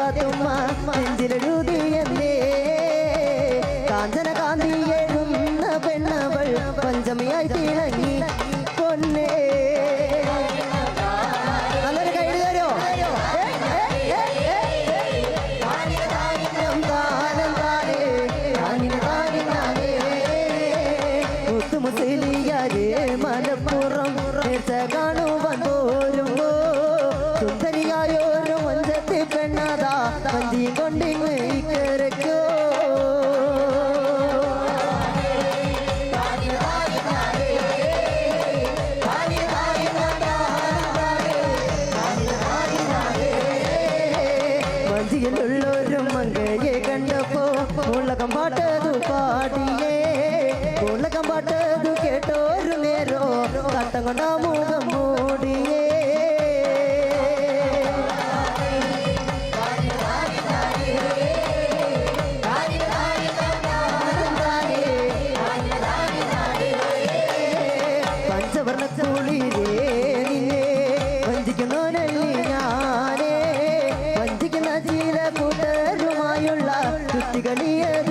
പതുമ നെഞ്ചിലെഴുതിയല്ലേ കാഞ്ചന കാന്തി എഴുന്ന പെണ്ണവൾ പഞ്ചമിയായി തിളങ്ങി പൊന്നേ. നല്ലൊരു കൈ തരോ? മുസ്ലിയാരെ മലപ്പുറം കാണുവാൻ പോരുമ്പോ வஞ்சியும் கொண்டிங்கு இக்கருக்கோ வஞ்சியில் உள்ளோரும் அங்கேயே கண்டப்போ உலகம் பாட்டது பாடியே. உலகம் பாட்டது கேட்டோரு நேரோ கத்தங்கொண்டாமோ திகழியது